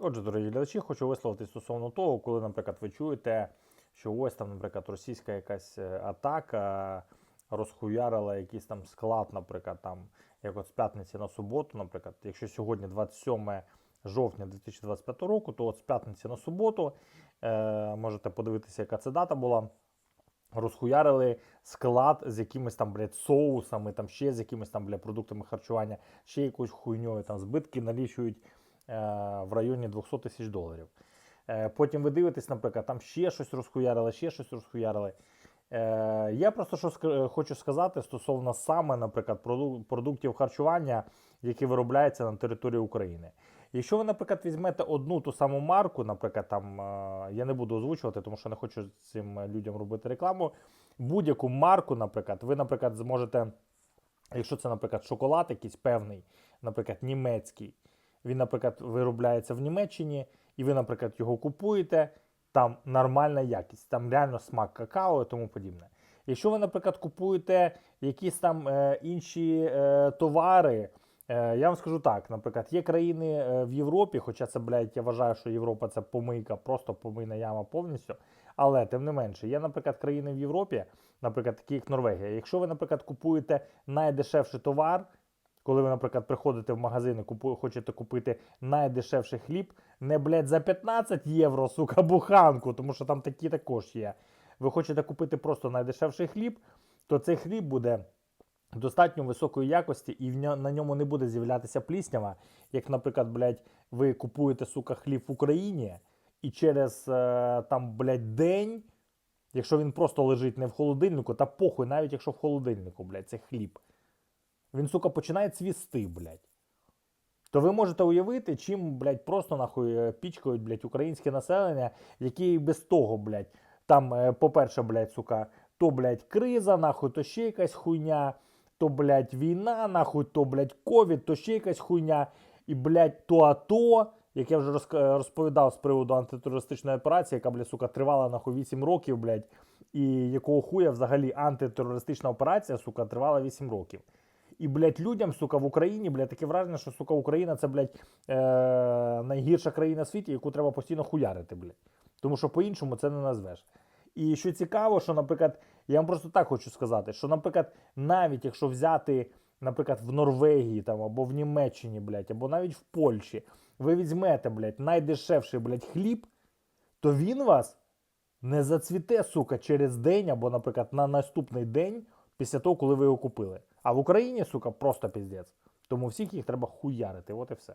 Отже, дорогі глядачі, хочу висловити стосовно того, коли, наприклад, ви чуєте, що ось там, наприклад, російська якась е, атака розхуярила якийсь там склад, наприклад, там, як от з п'ятниці на суботу, наприклад, якщо сьогодні 27 жовтня 2025 року, то от з п'ятниці на суботу е, можете подивитися, яка це дата була. Розхуярили склад з якимись там, блядь, соусами, там ще з якимись там, блядь, продуктами харчування, ще якоюсь хуйньою, там збитки налічують в районі 200 тисяч доларів. Е, потім ви дивитесь, наприклад, там ще щось розхуярили, ще щось розхуярили. Е, я просто що хочу сказати стосовно саме, наприклад, продуктів харчування, які виробляються на території України. Якщо ви, наприклад, візьмете одну ту саму марку, наприклад, там е, я не буду озвучувати, тому що не хочу цим людям робити рекламу. Будь-яку марку, наприклад, ви, наприклад, зможете, якщо це, наприклад, шоколад якийсь певний, наприклад, німецький, він, наприклад, виробляється в Німеччині, і ви, наприклад, його купуєте, там нормальна якість, там реально смак какао і тому подібне. Якщо ви, наприклад, купуєте якісь там е, інші е, товари, е, я вам скажу так, наприклад, є країни е, в Європі, хоча це, блядь, я вважаю, що Європа це помийка, просто помийна яма повністю. Але тим не менше, є, наприклад, країни в Європі, наприклад, такі як Норвегія. Якщо ви, наприклад, купуєте найдешевший товар, коли ви, наприклад, приходите в магазин і купу, хочете купити найдешевший хліб, не, блядь, за 15 євро, сука, буханку, тому що там такі також є. Ви хочете купити просто найдешевший хліб, то цей хліб буде достатньо високої якості і на ньому не буде з'являтися пліснява. Як, наприклад, блядь, ви купуєте, сука, хліб в Україні, і через е, там, блядь, день, якщо він просто лежить не в холодильнику, та похуй, навіть якщо в холодильнику, блядь, це хліб. Він, сука, починає цвісти, блядь. То ви можете уявити, чим, блядь, просто нахуй е, пічкають, блядь, українське населення, які і без того, блядь, там, е, по-перше, блядь, сука, то, блядь, криза, нахуй, то ще якась хуйня, то, блядь, війна, нахуй, то, блядь, ковід, то ще якась хуйня, і, блядь, то АТО, як я вже розповідав з приводу антитерористичної операції, яка, блядь, сука, тривала нахуй 8 років, блядь, і якого хуя взагалі антитерористична операція, сука, тривала 8 років. І, блядь, людям, сука, в Україні, блядь, таке враження, що, сука, Україна це, блядь, е- найгірша країна в світі, яку треба постійно хуярити, блядь. Тому що по-іншому це не назвеш. І що цікаво, що, наприклад, я вам просто так хочу сказати, що, наприклад, навіть якщо взяти, наприклад, в Норвегії там, або в Німеччині, блядь, або навіть в Польщі, ви візьмете, блядь, найдешевший, блядь, хліб, то він вас не зацвіте, сука, через день або, наприклад, на наступний день після того, коли ви його купили. А в Україні, сука, просто піздець. Тому всіх їх треба хуярити. От і все.